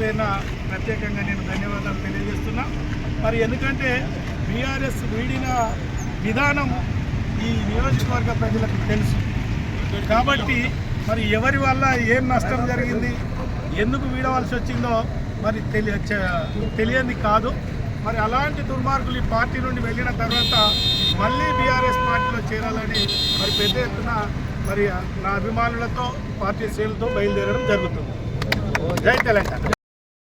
పేరున ప్రత్యేకంగా నేను ధన్యవాదాలు తెలియజేస్తున్నా. మరి ఎందుకంటే బీఆర్ఎస్ వీడిన విధానం ఈ నియోజకవర్గ ప్రజలకు తెలుసు. కాబట్టి మరి ఎవరి వల్ల ఏం నష్టం జరిగింది ఎందుకు వీడవలసి వచ్చిందో మరి తెలియ తెలియంది కాదు. మరి అలాంటి దుర్మార్గులు ఈ పార్టీ నుండి వెళ్ళిన తర్వాత మళ్ళీ బీఆర్ఎస్ పార్టీలో చేరాలని మరి పెద్ద ఎత్తున మరి నా అభిమానులతో పార్టీ శ్రేణులతో బయలుదేరడం జరుగుతుంది. జై తెలంగాణ.